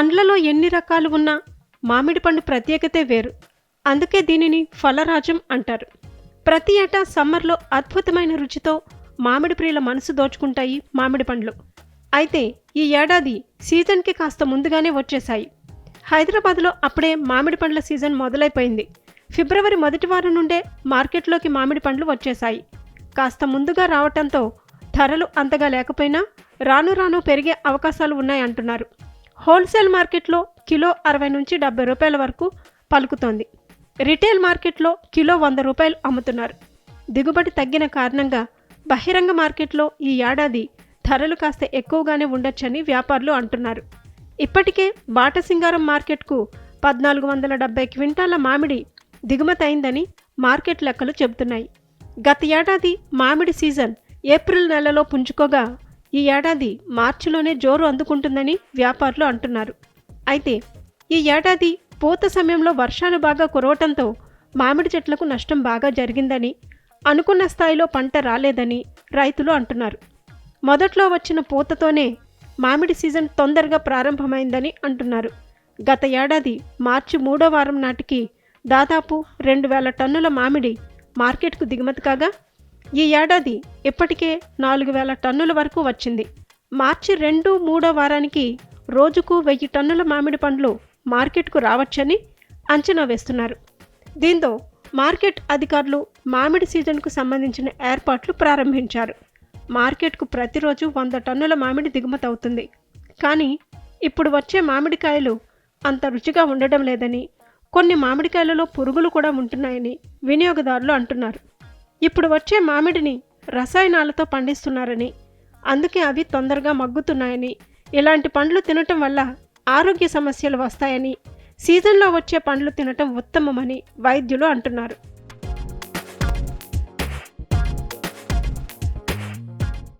పండ్లలో ఎన్ని రకాలు ఉన్నా మామిడి పండు ప్రత్యేకతే వేరు. అందుకే దీనిని ఫలరాజం అంటారు. ప్రతి ఏటా సమ్మర్లో అద్భుతమైన రుచితో మామిడి ప్రియుల మనసు దోచుకుంటాయి మామిడి పండ్లు. అయితే ఈ ఏడాది సీజన్కి కాస్త ముందుగానే వచ్చేశాయి. హైదరాబాద్లో అప్పుడే మామిడి పండ్ల సీజన్ మొదలైపోయింది. ఫిబ్రవరి మొదటి వారం నుండే మార్కెట్లోకి మామిడి పండ్లు వచ్చేశాయి. కాస్త ముందుగా రావటంతో ధరలు అంతగా లేకపోయినా రాను రాను పెరిగే అవకాశాలు ఉన్నాయంటున్నారు. హోల్సేల్ మార్కెట్లో కిలో అరవై నుంచి డెబ్బై రూపాయల వరకు పలుకుతోంది. రిటైల్ మార్కెట్లో కిలో వంద రూపాయలు అమ్ముతున్నారు. దిగుబడి తగ్గిన కారణంగా బహిరంగ మార్కెట్లో ఈ ఏడాది ధరలు కాస్త ఎక్కువగానే ఉండొచ్చని వ్యాపారులు అంటున్నారు. ఇప్పటికే బాటసింగారం మార్కెట్కు పద్నాలుగు వందల డెబ్బై క్వింటాల మామిడి దిగుమతి అయిందని మార్కెట్ లెక్కలు చెబుతున్నాయి. గత ఏడాది మామిడి సీజన్ ఏప్రిల్ నెలలో పుంజుకోగా ఈ ఏడాది మార్చిలోనే జోరు అందుకుంటుందని వ్యాపారులు అంటున్నారు. అయితే ఈ ఏడాది పూత సమయంలో వర్షాలు బాగా కురవటంతో మామిడి చెట్లకు నష్టం బాగా జరిగిందని అనుకున్న స్థాయిలో పంట రాలేదని రైతులు అంటున్నారు. మొదట్లో వచ్చిన పూతతోనే మామిడి సీజన్ తొందరగా ప్రారంభమైందని అంటున్నారు. గత ఏడాది మార్చి మూడో వారం నాటికి దాదాపు రెండు వేల టన్నుల మామిడి మార్కెట్కు దిగుమతి కాగా ఈ ఏడాది ఇప్పటికే నాలుగు వేల టన్నుల వరకు వచ్చింది. మార్చి రెండు మూడో వారానికి రోజుకు వెయ్యి టన్నుల మామిడి పండ్లు మార్కెట్కు రావచ్చని అంచనా వేస్తున్నారు. దీంతో మార్కెట్ అధికారులు మామిడి సీజన్కు సంబంధించిన ఏర్పాట్లు ప్రారంభించారు. మార్కెట్కు ప్రతిరోజు వంద టన్నుల మామిడి దిగుమతి అవుతుంది. కానీ ఇప్పుడు వచ్చే మామిడికాయలు అంత రుచిగా ఉండడం లేదని కొన్ని మామిడికాయలలో పురుగులు కూడా ఉంటున్నాయని వినియోగదారులు అంటున్నారు. ఇప్పుడు వచ్చే మామిడిని రసాయనాలతో పండిస్తున్నారని. అందుకే అవి తొందరగా మగ్గుతున్నాయని. ఇలాంటి పండ్లు తినటం వల్ల ఆరోగ్య సమస్యలు వస్తాయని. సీజన్లో వచ్చే పండ్లు తినటం ఉత్తమమని వైద్యులు అంటున్నారు.